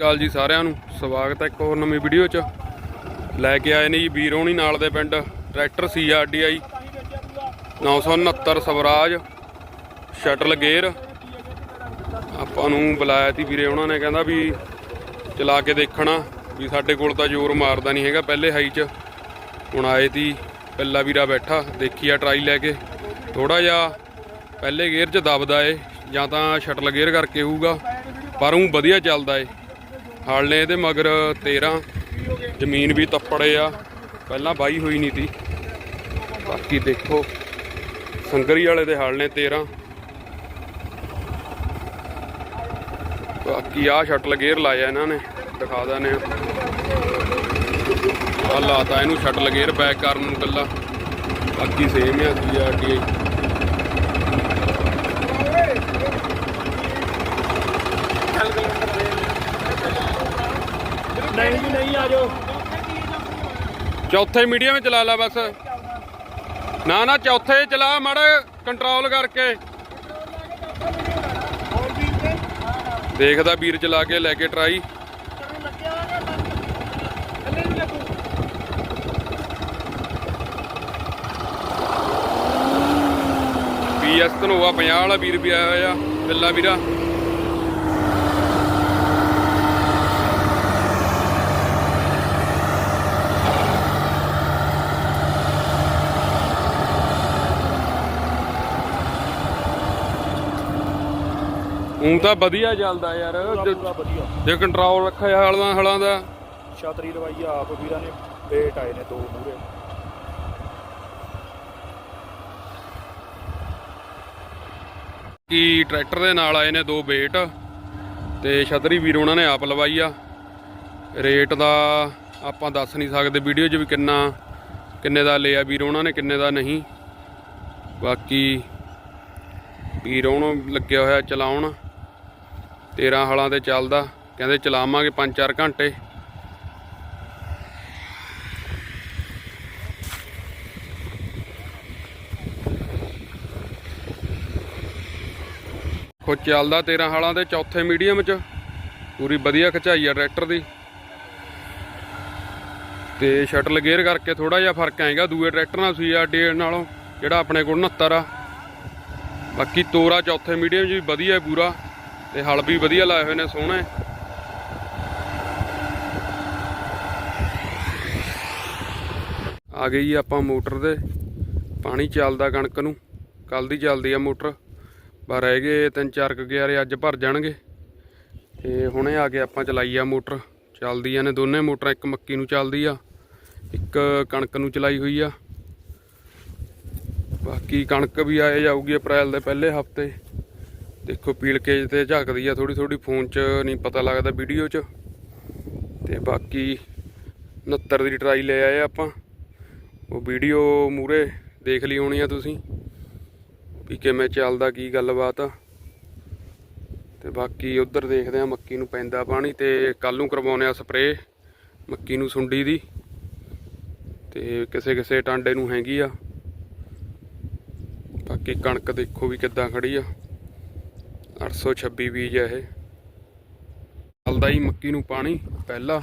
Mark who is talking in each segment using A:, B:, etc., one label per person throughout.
A: ਗੱਲ ਜੀ ਸਾਰਿਆਂ ਨੂੰ। ਸਵਾਗਤ ਹੈ ਇੱਕ ਹੋਰ ਨਵੀਂ ਵੀਡੀਓ 'ਚ। ਲੈ ਕੇ ਆਏ ਨੇ ਜੀ ਵੀਰੋਣੀ ਨਾਲ ਦੇ ਪਿੰਡ, tractor CRDI 969 Swaraj, shuttle gear. ਆਪਾਂ ਨੂੰ ਬੁਲਾਇਆ ਤੀ ਵੀਰੇ, ਉਹਨਾਂ ਨੇ ਕਹਿੰਦਾ ਵੀ ਚਲਾ ਕੇ ਦੇਖਣਾ, ਵੀ ਸਾਡੇ ਕੋਲ ਤਾਂ ਜ਼ੋਰ ਮਾਰਦਾ ਨਹੀਂ ਹੈਗਾ ਪਹਿਲੇ ਹਾਈ 'ਚ। ਹੁਣ ਆਏ ਤੀ ਪਹਿਲਾ ਵੀਰਾ ਬੈਠਾ, ਦੇਖੀ ਆ ਟਰਾਈ ਲੈ ਕੇ। ਥੋੜਾ ਜਿਹਾ ਪਹਿਲੇ ਗੇਅਰ 'ਚ ਦਬਦਾ ਏ, ਜਾਂ ਤਾਂ ਸ਼ਟਲ ਗੇਅਰ ਕਰਕੇ ਹੋਊਗਾ, ਪਰ ਉਹ ਵਧੀਆ ਚੱਲਦਾ ਏ। ਹਲ ਨੇ ਇਹਦੇ ਮਗਰ 13 ਜ਼ਮੀਨ ਵੀ ਤੱਪੜੇ ਆ। ਪਹਿਲਾਂ ਬਾਈ ਹੋਈ ਨਹੀਂ ਤੀ। ਬਾਕੀ ਦੇਖੋ, ਸੰਗਰੀ ਵਾਲੇ ਦੇ ਹਲ ਨੇ 13 ਬਾਕੀ ਆ ਸ਼ਟਲ ਗੇਅਰ ਲਾਇਆ ਇਹਨਾਂ ਨੇ, ਦਿਖਾ ਦਾਨੇ ਆ ਲਾਤਾ ਇਹਨੂੰ ਸ਼ਟਲ ਗੇਅਰ ਬੈਕ ਕਰਨ ਨੂੰ ਕੱਲਾ ਬਾਕੀ ਸੇਮ ਆ ਸੀਆਰਟੀਆਈ
B: ਨਹੀਂ ਜੀ ਨਹੀਂ ਆ ਜਾਓ।
A: ਚੌਥੇ ਮੀਡੀਅਮ ਵਿੱਚ ਚਲਾ ਲਾ ਬਸ। ਨਾ ਨਾ ਚੌਥੇ ਚਲਾ ਮੜ ਕੰਟਰੋਲ ਕਰਕੇ। ਦੇਖਦਾ ਵੀਰ ਚਲਾ ਕੇ ਲੈ ਕੇ ਟਰਾਈ ਪੀਐਸ ਧਨੋਆ 50 ਵਾਲਾ ਵੀਰ ਵੀ ਆਇਆ ਹੋਇਆ ਬਿੱਲਾ ਵੀਰਾ। ਹੁਣ ਤਾਂ ਵਧੀਆ ਚੱਲਦਾ ਯਾਰ। ਜੇ-
B: ਪੂਰਾ ਵਧੀਆ।
A: ਜੇ ਕੰਟਰੋਲ ਰੱਖਿਆ ਹਲਾਂ ਹਲਾਂ ਦਾ।
B: ਛਤਰੀ ਲਵਾਈ ਆ ਆਪ ਵੀਰਾਂ ਨੇ ਵੇਟ ਆਏ ਨੇ ਦੋ ਮੂਰੇ
A: ਕੀ ਟਰੈਕਟਰ ਦੇ ਨਾਲ ਆਏ ਨੇ ਦੋ ਵੇਟ ਤੇ ਛਤਰੀ ਵੀਰ ਉਹਨਾਂ ਨੇ ਆਪ ਲਵਾਈ ਆ। ਰੇਟ ਦਾ ਆਪਾਂ ਦੱਸ ਨਹੀਂ ਸਕਦੇ ਵੀਡੀਓ 'ਚ ਵੀ ਕਿੰਨਾ ਕਿੰਨੇ ਦਾ ਲਿਆ ਵੀਰ ਉਹਨਾਂ ਨੇ ਕਿੰਨੇ ਦਾ ਨਹੀਂ। ਬਾਕੀ ਵੀਰ ਉਹਨੂੰ ਲੱਗਿਆ ਹੋਇਆ ਚਲਾਉਣ। 13 ਹਾਲਾਂ ਤੇ ਚੱਲਦਾ। ਕਹਿੰਦੇ ਚਲਾਵਾਂਗੇ 5-4 ਘੰਟੇ। ਖੋ ਚੱਲਦਾ 13 ਹਾਲਾਂ ਦੇ ਚੌਥੇ ਮੀਡੀਅਮ ਚ। ਪੂਰੀ ਵਧੀਆ ਖਚਾਈ ਆ ਟਰੈਕਟਰ ਦੀ। ਤੇ ਸ਼ਟਲ ਗੇਅਰ ਕਰਕੇ ਥੋੜਾ ਜਿਹਾ ਫ਼ਰਕ ਆਏਗਾ ਦੂਏ ਟਰੈਕਟਰ ਨਾਲ ਸੀਆਰਡੀ ਨਾਲੋਂ, ਜਿਹੜਾ ਆਪਣੇ ਕੋਲ 69 ਆ। ਬਾਕੀ ਤੋਰਾ ਚੌਥੇ ਮੀਡੀਅਮ 'ਚ ਵੀ ਵਧੀਆ ਪੂਰਾ। ਤੇ ਹਲ ਵੀ ਵਧੀਆ ਲਾਏ ਹੋਏ ਨੇ, ਸੋਹਣੇ। ਆ ਗਈ ਆਪਾਂ ਮੋਟਰ ਦੇ, ਪਾਣੀ ਚੱਲਦਾ ਕਣਕ ਨੂੰ ਕੱਲ ਦੀ ਚੱਲਦੀ ਆ ਮੋਟਰ। ਪਰ ਰਹਿ ਗਏ ਤਿੰਨ ਚਾਰ ਕੁ ਗਿਆਰੇ, ਅੱਜ ਭਰ ਜਾਣਗੇ। ਤੇ ਹੁਣੇ ਆ ਕੇ ਆਪਾਂ ਚਲਾਈ ਆ ਮੋਟਰ ਚੱਲਦੀਆਂ ਨੇ ਦੋਨੇ ਮੋਟਰਾਂ, ਇੱਕ ਮੱਕੀ ਨੂੰ ਚੱਲਦੀ ਆ, ਇੱਕ ਕਣਕ ਨੂੰ ਚਲਾਈ ਹੋਈ ਆ। ਬਾਕੀ ਕਣਕ ਵੀ ਆਏ ਜਾਊਗੀ ਅਪ੍ਰੈਲ ਦੇ ਪਹਿਲੇ ਹਫ਼ਤੇ। ਦੇਖੋ ਪੀਲ ਕੇ ਤੇ ਝਾਕਦੀ ਆ ਥੋੜੀ ਥੋੜੀ ਫੋਨ 'ਚ ਨਹੀਂ ਪਤਾ ਲੱਗਦਾ ਵੀਡੀਓ 'ਚ। ਤੇ ਬਾਕੀ 69 ਦੀ ਟਰਾਈ ਲੈ ਆਏ ਆਪਾਂ। ਉਹ ਵੀਡੀਓ ਮੂਰੇ ਦੇਖ ਲਈ ਹੋਣੀ ਆ ਤੁਸੀਂ, ਵੀ ਕਿਵੇਂ ਚੱਲਦਾ, ਕੀ ਗੱਲਬਾਤ ਆ। ਤੇ ਬਾਕੀ ਉਧਰ ਦੇਖਦੇ ਆ, ਮੱਕੀ ਨੂੰ ਪੈਂਦਾ ਪਾਣੀ ਤੇ ਕੱਲ ਨੂੰ ਕਰਵਾਉਨੇ ਆ ਸਪਰੇ ਮੱਕੀ ਨੂੰ ਸੁੰਡੀ ਦੀ। ਤੇ ਕਿਸੇ ਕਿਸੇ ਟਾਂਡੇ ਨੂੰ ਹੈਗੀ ਆ। ਬਾਕੀ ਕਣਕ ਦੇਖੋ ਵੀ ਕਿੱਦਾਂ ਖੜੀ ਆ। 826 ਬੀਜ ਆ ਇਹ। ਚੱਲਦਾ ਹੀ ਮੱਕੀ ਨੂੰ ਪਾਣੀ ਪਹਿਲਾ।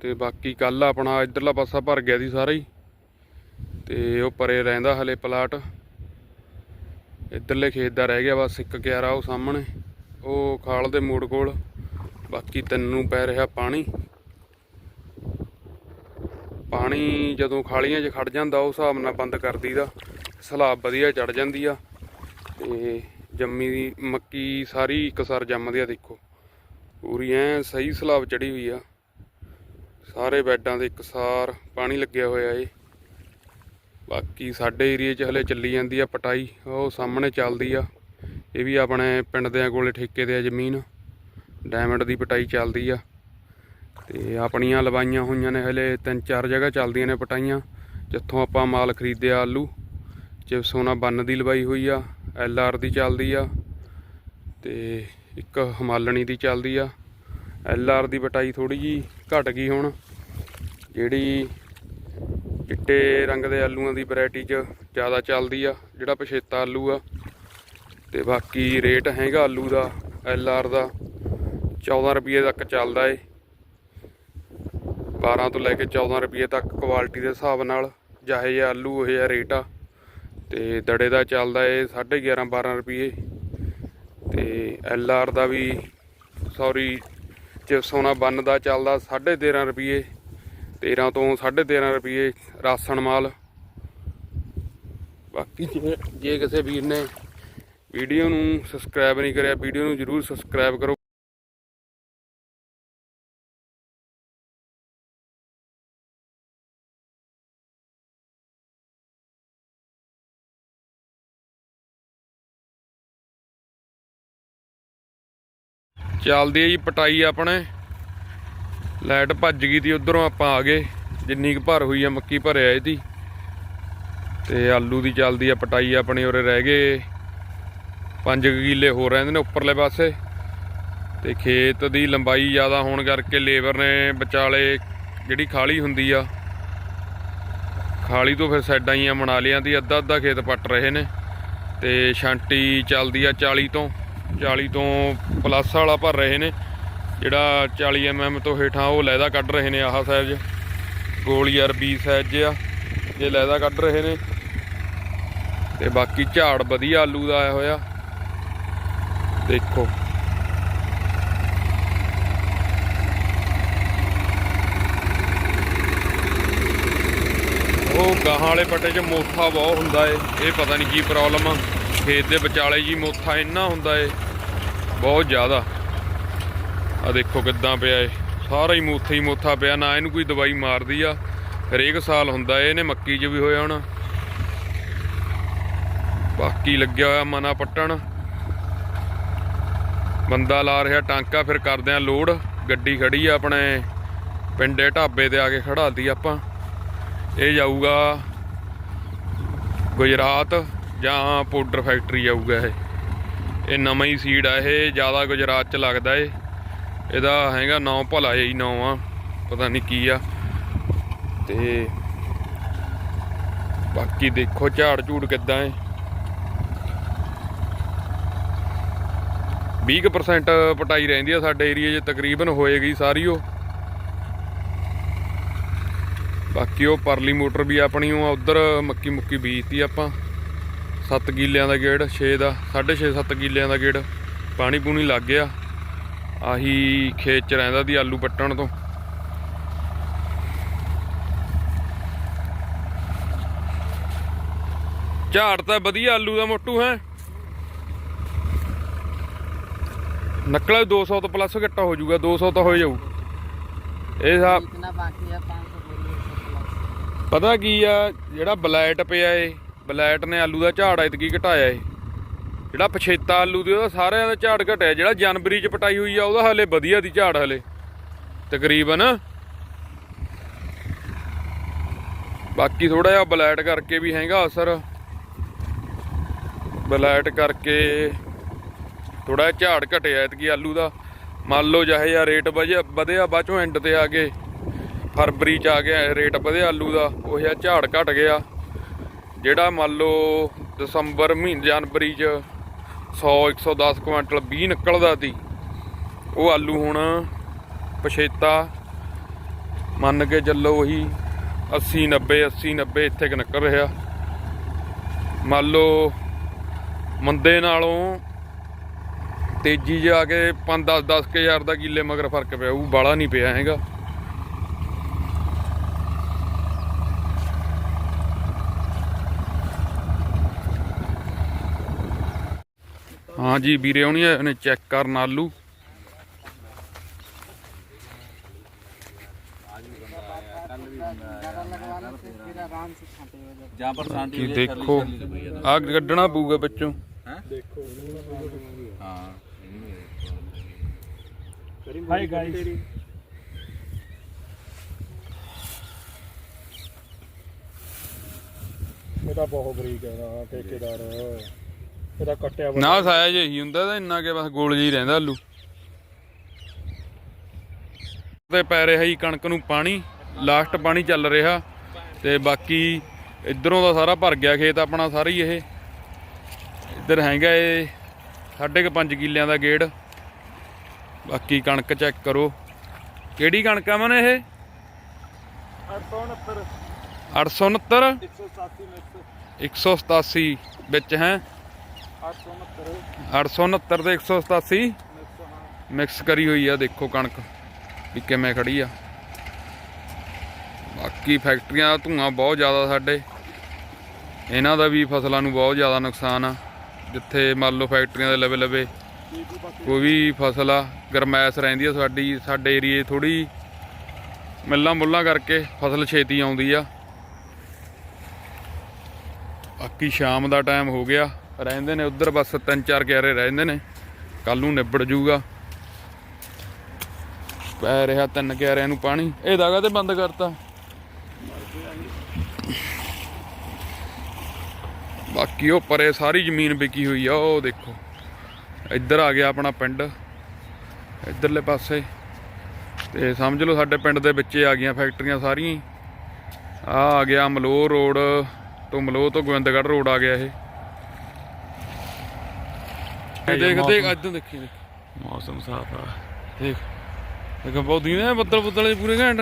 A: ਤੇ ਬਾਕੀ ਕੱਲ ਆਪਣਾ ਇਧਰਲਾ ਪਾਸਾ ਭਰ ਗਿਆ ਸੀ ਸਾਰਾ ਹੀ। ਤੇ ਉਹ ਪਰੇ ਰਹਿੰਦਾ ਹਲੇ ਪਲਾਟ। ਇਧਰਲੇ ਖੇਤ ਦਾ ਰਹਿ ਗਿਆ ਬਸ ਇੱਕ ਕਿਆਰਾ ਉਹ ਸਾਹਮਣੇ। ਉਹ ਖਾਲ ਦੇ ਮੋੜ ਕੋਲ। ਬਾਕੀ ਤਿੰਨ ਨੂੰ ਪੈ ਰਿਹਾ ਪਾਣੀ। ਪਾਣੀ ਜਦੋਂ ਖਾਲੀਆਂ 'ਚ ਖੜ ਜਾਂਦਾ ਉਹ ਹਿਸਾਬ ਨਾਲ ਬੰਦ ਕਰ ਦਈਦਾ। ਸਲਾਬ ਵਧੀਆ ਚੜ ਜਾਂਦੀ ਆ। ਤੇ ਜੰਮੀ ਦੀ ਮੱਕੀ ਸਾਰੀ ਇੱਕਸਰ ਜੰਮਦੀ ਆ ਦੇਖੋ। ਪੂਰੀ ਐ ਸਹੀ ਸਲਾਬ ਚੜੀ ਹੋਈ ਆ। ਸਾਰੇ ਬੈੱਡਾਂ ਦੇ ਇੱਕਸਾਰ ਪਾਣੀ ਲੱਗਿਆ ਹੋਇਆ ਏ। ਬਾਕੀ ਸਾਡੇ ਏਰੀਏ 'ਚ ਹਲੇ ਚੱਲੀ ਜਾਂਦੀ ਆ ਪਟਾਈ, ਉਹ ਸਾਹਮਣੇ ਚੱਲਦੀ ਆ। ਇਹ ਵੀ ਆਪਣੇ ਪਿੰਡ ਦੇ ਕੋਲੇ ਠੇਕੇ ਦੇ ਆ ਜ਼ਮੀਨ, ਡਾਇਮੰਡ ਦੀ ਪਟਾਈ ਚੱਲਦੀ ਆ। ਤੇ ਆਪਣੀਆਂ ਲਵਾਈਆਂ ਹੋਈਆਂ ਨੇ ਹਲੇ ਤਿੰਨ ਚਾਰ ਜਗ੍ਹਾ ਚੱਲਦੀਆਂ ਨੇ ਪਟਾਈਆਂ, ਜਿੱਥੋਂ ਆਪਾਂ ਮਾਲ ਖਰੀਦਿਆ ਆਲੂ ਚਿਪਸੋਨਾ ਬੰਨ ਦੀ ਲਵਾਈ ਹੋਈ ਆ। ਐਲ ਆਰ ਦੀ ਚੱਲਦੀ ਆ ਤੇ ਇੱਕ ਹਿਮਾਲਣੀ ਦੀ ਚੱਲਦੀ ਆ। ਐਲ ਆਰ ਦੀ ਪਟਾਈ ਥੋੜੀ ਜੀ ਘਟ ਗਈ ਹੁਣ। ਜਿਹੜੀ ਚਿੱਟੇ ਰੰਗ ਦੇ ਆਲੂਆਂ ਦੀ ਵੈਰਾਈਟੀ 'ਚ ਜ਼ਿਆਦਾ ਚੱਲਦੀ ਆ, ਜਿਹੜਾ ਪਛੇਤਾ ਆਲੂ ਆ। ਤੇ ਬਾਕੀ ਰੇਟ ਹੈਗਾ ਆਲੂ ਦਾ, ਐਲ ਆਰ ਦਾ। 14 ਰੁਪਏ ਤੱਕ ਚੱਲਦਾ ਏ। 12 ਤੋਂ ਲੈ ਕੇ 14 ਰੁਪਏ ਤੱਕ ਕੁਆਲਿਟੀ ਦੇ ਹਿਸਾਬ ਨਾਲ, ਜਿਹੇ ਜਿਹਾ ਆਲੂ, ਉਹ ਜਿਹਾ ਰੇਟ ਆ। ਤੇ ਦੜੇ ਦਾ ਚੱਲਦਾ ਏ 11.5 12 ਰੁਪਏ ਤੇ ਐਲ ਆਰ ਦਾ ਵੀ, ਸੌਰੀ ਚਿਪਸੋਨਾ ਬੰਨ ਦਾ ਚੱਲਦਾ 13.5 ਰੁਪਏ 13 ਤੋਂ 13.5 ਰੁਪਏ ਰਾਸਨ ਮਾਲ। ਬਾਕੀ ਜੇ ਜੇ ਕਿਸੇ ਵੀਰ ਨੇ ਵੀਡੀਓ ਨੂੰ ਸਬਸਕ੍ਰਾਈਬ ਨਹੀਂ ਕਰਿਆ, ਵੀਡੀਓ ਨੂੰ ਜਰੂਰ ਸਬਸਕ੍ਰਾਈਬ ਕਰੋ। ਚੱਲਦੀ ਹੈ ਜੀ ਪਟਾਈ ਆਪਣੇ। ਲਾਈਟ ਭੱਜ ਗਈ ਤੀ, ਉਧਰੋਂ ਆਪਾਂ ਆ ਗਏ। ਜਿੰਨੀ ਕੁ ਭਰ ਹੋਈ ਆ, ਮੱਕੀ ਭਰਿਆ ਇਹਦੀ। ਤੇ ਆਲੂ ਦੀ ਚੱਲਦੀ ਆ ਪਟਾਈ ਆਪਣੇ, ਉਰੇ ਰਹਿ ਗਏ। 5 ਕਿੱਲੇ ਹੋਰ ਰਹਿੰਦੇ ਨੇ ਉੱਪਰਲੇ ਪਾਸੇ। ਤੇ ਖੇਤ ਦੀ ਲੰਬਾਈ ਜ਼ਿਆਦਾ ਹੋਣ ਕਰਕੇ ਲੇਬਰ ਨੇ ਵਿਚਾਲੇ ਜਿਹੜੀ ਖਾਲੀ ਹੁੰਦੀ ਆ, ਖਾਲੀ ਤੋਂ ਫਿਰ ਸਾਈਡਾਂ ਹੀ ਬਣਾ ਲਿਆਂ ਦੀ ਅੱਧਾ ਅੱਧਾ ਖੇਤ ਪੱਟ ਰਹੇ ਨੇ। ਤੇ ਛਾਂਟੀ ਚੱਲਦੀ ਆ 40 ਤੋਂ। 40 ਤੋਂ ਪਲੱਸ ਵਾਲਾ ਭਰ ਰਹੇ ਨੇ। ਜਿਹੜਾ 40 ਐਮਐਮ ਤੋਂ ਹੇਠਾਂ ਉਹ ਲੈਦਾ ਕੱਢ ਰਹੇ ਨੇ ਆਹ ਸਾਈਜ਼ ਗੋਲੀਆਰ 20 ਸਾਈਜ਼ ਆ ਇਹ ਲੈਦਾ ਕੱਢ ਰਹੇ ਨੇ। ਤੇ ਬਾਕੀ ਝਾੜ ਵਧੀਆ ਆਲੂ ਦਾ ਆਇਆ ਹੋਇਆ। ਦੇਖੋ। ਉਹ ਗਾਹਾਂ ਵਾਲੇ ਪੱਟੇ 'ਚ ਮੋਥਾ ਬਹੁਤ ਹੁੰਦਾ ਏ। ਇਹ ਪਤਾ ਨਹੀਂ ਕੀ ਪ੍ਰੋਬਲਮ ਆ। ਖੇਤ ਦੇ ਵਿਚਾਲੇ ਜੀ ਮੋਥਾ ਇੰਨਾ ਹੁੰਦਾ ਏ, ਬਹੁਤ ਜ਼ਿਆਦਾ। ਆ ਦੇਖੋ ਕਿੱਦਾਂ ਪਿਆ ਏ। ਸਾਰਾ ਹੀ ਮੋਥਾ ਹੀ ਮੋਥਾ ਪਿਆ, ਨਾ ਇਹਨੂੰ ਕੋਈ ਦਵਾਈ ਮਾਰਦੀ ਆ। ਹਰੇਕ ਸਾਲ ਹੁੰਦਾ ਏ, ਇਹਨੇ ਮੱਕੀ 'ਚ ਵੀ ਹੋਇਆ ਹੋਣਾ। ਬਾਕੀ ਲੱਗਿਆ ਹੋਇਆ ਮਨਾ ਪੱਟਣ। ਬੰਦਾ ਲਾ ਰਿਹਾ ਟਾਂਕਾ, ਫਿਰ ਕਰਦੇ ਆ ਲੋਡ। ਗੱਡੀ ਖੜੀ ਆ ਆਪਣੇ ਪਿੰਡੇ ਢਾਬੇ ਤੇ ਆ ਕੇ ਖੜਾਤੀ ਆਪਾਂ। ਇਹ ਜਾਊਗਾ ਗੁਜਰਾਤ। ਜਾਂ ਪਾਊਡਰ ਫੈਕਟਰੀ ਆਊਗਾ ਇਹ। ਇਹ ਨਵਾਂ ਹੀ ਸੀਡ ਆ ਇਹ, ਜ਼ਿਆਦਾ ਗੁਜਰਾਤ ਚ ਲੱਗਦਾ ਏ ਇਹਦਾ ਹੈਗਾ ਨਾਂ ਭਲਾ ਹੀ ਨੌ ਆ, ਪਤਾ ਨਹੀਂ ਕੀ ਆ। ਤੇ ਬਾਕੀ ਦੇਖੋ ਝਾੜ ਝੂੜ ਕਿੱਦਾਂ ਏ। 20% ਪਟਾਈ ਰਹਿੰਦੀ ਆ ਸਾਡੇ ਏਰੀਆ 'ਚ, ਤਕਰੀਬਨ ਹੋਏਗੀ ਸਾਰੀ ਉਹ। ਬਾਕੀ ਉਹ ਪਰਲੀ ਮੋਟਰ ਵੀ ਆਪਣੀ, ਉਹ ਉਧਰ ਮੱਕੀ ਮੁੱਕੀ ਬੀਜਤੀ ਆਪਾਂ। ਸੱਤ ਕਿੱਲਿਆਂ ਦਾ ਗੇੜ 6 ਦਾ 6.5 7 ਕਿੱਲਿਆਂ ਦਾ ਗੇੜ। ਪਾਣੀ ਪੂਣੀ ਲੱਗ ਗਿਆ। ਆਹੀ ਖੇਤ ਚ ਰਹਿੰਦਾ ਦੀ ਆਲੂ ਪੱਟਣ ਤੋਂ। ਝਾੜ ਤਾਂ ਵਧੀਆ ਆਲੂ ਦਾ ਮੋਟੂ ਹੈ। ਨਕਲਾ 200 ਤੋਂ ਪਲੱਸ ਘੱਟਾ ਹੋ ਜਾਊਗਾ 200 ਤਾਂ ਹੋ ਜਾਊ। ਇਹ
C: ਸਾਹਿਬ
A: ਪਤਾ ਕੀ ਆ ਜਿਹੜਾ ਬਲੈਟ ਪਿਆ ਏ ਬਲੈਟ ਨੇ ਆਲੂ ਦਾ ਝਾੜ ਐਤਕੀ ਘਟਾਇਆ ਏ ਜਿਹੜਾ ਪਛੇਤਾ ਆਲੂ ਦੀ, ਉਹਦਾ ਸਾਰਿਆਂ ਦਾ ਝਾੜ ਘਟਿਆ। ਜਿਹੜਾ ਜਨਵਰੀ ਚ ਪਟਾਈ ਹੋਈ ਆ, ਉਹਦਾ ਹਲੇ ਵਧੀਆ ਦੀ ਝਾੜ ਹਲੇ। ਤਕਰੀਬਨ। ਬਾਕੀ ਥੋੜਾ ਜਿਹਾ ਬਲੈਟ ਕਰਕੇ ਵੀ ਹੈਗਾ ਅਸਰ। ਬਲੈਟ ਕਰਕੇ ਥੋੜਾ ਜਿਹਾ ਝਾੜ ਘਟਿਆ ਐਤਕੀ ਆਲੂ ਦਾ। ਮੰਨ ਲਓ ਜਿਹੇ ਜਿਹਾ ਰੇਟ ਵਧਿਆ ਵਧਿਆ, ਬਾਅਦੋਂ ਐਂਡ ਤੇ ਆ ਕੇ ਫਰਵਰੀ ਚ ਆ ਗਿਆ ਰੇਟ ਵਧਿਆ ਆਲੂ ਦਾ, ਉਹ ਜਿਹਾ ਝਾੜ ਘਟ ਗਿਆ। ਜਿਹੜਾ ਮੰਨ ਲਓ ਦਸੰਬਰ ਮਹੀਨੇ, ਜਨਵਰੀ ਚ 100 110 ਕੁਇੰਟਲ 20 ਨਿਕਲਦਾ ਸੀ, ਉਹ ਆਲੂ ਹੁਣ ਪਛੇਤਾ, ਮੰਨ ਕੇ ਚੱਲੋ ਉਹੀ 80 90 80 90 ਇੱਥੇ ਕਿ ਨਿਕਲ ਰਿਹਾ। ਮੰਨ ਲਓ ਮੰਦੇ ਨਾਲੋਂ ਤੇਜ਼ੀ ਜਾ ਕੇ 5 10 10 ਕੇ ਹਜ਼ਾਰ ਦਾ ਕਿੱਲੇ ਮਗਰ ਫ਼ਰਕ ਪਿਆ, ਉਹ ਬਾਲਾ ਨਹੀਂ ਪਿਆ ਹੈਗਾ। ਹਾਂ ਜੀ ਵੀਰੇ ਆਉਣੀ ਨੇ ਚੈੱਕ ਕਰਨ ਆਲੂ। ਕੀ ਦੇਖੋ ਆ ਕੱਢਣਾ ਪਊਗਾ ਵਿੱਚੋਂ।
D: ਦੇਖੋ ਹਾਂ।
B: ਹਾਈ ਗਾਇਸ ਇਹਦਾ ਬਹੁਤ ਬਰੀਕ ਹੈ ਨਾ ਠੇਕੇਦਾਰ। ਇਹਦਾ ਕੱਟਿਆ ਵਾ
A: ਨਾ ਸਾਇਆ ਜਿਹੀ ਹੁੰਦਾ ਤਾਂ ਇੰਨਾ ਕਿ ਬਸ ਗੋਲ ਜਿਹੀ ਰਹਿੰਦਾ ਆਲੂ। ਤੇ ਪੈ ਰਿਹਾ ਹੀ ਕਣਕ ਨੂੰ ਪਾਣੀ ਲਾਸਟ ਪਾਣੀ ਚੱਲ ਰਿਹਾ ਤੇ ਬਾਕੀ ਇਧਰੋਂ ਦਾ ਸਾਰਾ ਭਰ ਗਿਆ ਖੇਤ ਆਪਣਾ ਸਾਰਾ ਹੀ ਇਹ। ਇੱਧਰ ਹੈਗਾ ਇਹ ਸਾਢੇ ਕੁ ਪੰਜ ਕਿੱਲਿਆਂ ਦਾ ਗੇੜ। ਬਾਕੀ ਕਣਕ ਚੈੱਕ ਕਰੋ। ਕਿਹੜੀ ਕਣਕ ਆ ਮਨ ਇਹ?
B: 869
A: 869
B: 187 ਮਿਕਸ
A: 187 ਵਿੱਚ ਹੈ।
B: 869
A: 869 ਤੇ 187
B: ਮਿਕਸ ਹਾਂ
A: ਮਿਕਸ ਕਰੀ ਹੋਈ ਆ, ਦੇਖੋ ਕਣਕ ਵੀ ਕਿਵੇਂ ਖੜੀ ਆ। ਬਾਕੀ ਫੈਕਟਰੀਆਂ ਦਾ ਧੂਆਂ ਬਹੁਤ ਜ਼ਿਆਦਾ ਸਾਡੇ। ਇਹਨਾਂ ਦਾ ਵੀ ਫਸਲਾਂ ਨੂੰ ਬਹੁਤ ਜ਼ਿਆਦਾ ਨੁਕਸਾਨ ਆ। ਜਿੱਥੇ ਮੰਨ ਲਓ ਫੈਕਟਰੀਆਂ ਦੇ ਲਵੇ ਲਵੇ ਕੋਈ ਵੀ ਫਸਲ ਆ, ਗਰਮੈਸ਼ ਰਹਿੰਦੀ ਆ ਸਾਡੀ, ਸਾਡੇ ਏਰੀਏ ਥੋੜੀ ਮਿੱਲਾਂ ਮੁੱਲਾਂ ਕਰਕੇ ਫਸਲ ਛੇਤੀ ਆਉਂਦੀ ਆ। ਬਾਕੀ ਸ਼ਾਮ ਦਾ ਟਾਈਮ ਹੋ ਗਿਆ। ਰਹਿੰਦੇ ਨੇ ਉਧਰ, ਬਸ ਤਿੰਨ ਚਾਰ ਕਿਆਰੇ ਰਹਿੰਦੇ ਨੇ। ਕੱਲ ਨੂੰ ਨਿਬੜ ਜੂਗਾ। ਪੈ ਰਿਹਾ ਤਿੰਨ ਕਿਆਰਿਆਂ ਨੂੰ ਪਾਣੀ। ਇਹ ਦਾਗਾ ਤੇ ਬੰਦ ਕਰਤਾ। ਬਾਕੀ ਉਹ ਪਰੇ ਸਾਰੀ ਜ਼ਮੀਨ ਵਿਕੀ ਹੋਈ ਆ, ਉਹ ਦੇਖੋ। ਇੱਧਰ ਆ ਗਿਆ ਆਪਣਾ ਪਿੰਡ। ਇੱਧਰਲੇ ਪਾਸੇ। ਤੇ ਸਮਝ ਲਓ ਸਾਡੇ ਪਿੰਡ ਦੇ ਵਿੱਚ ਆ ਗਈਆਂ ਫੈਕਟਰੀਆਂ ਸਾਰੀਆਂ ਹੀ। ਆ ਆ ਗਿਆ ਮਲੋਹ ਰੋਡ, ਤੋਂ ਮਲੋਹ ਤੋਂ ਗੋਬਿੰਦਗੜ੍ਹ ਰੋਡ ਆ ਗਿਆ ਇਹ। ਇਹ ਦੇਖ ਦੇਖ ਅੱਜ ਦੇਖੀ ਦੇਖ।
B: ਮੌਸਮ ਸਾਫ਼ ਆ।
A: ਦੇਖ। ਦੇਖ ਬਹੁਤੀ ਨੇ ਬੱਦਲ ਬੱਦਲ ਪੂਰੇ ਘੈਂਟ।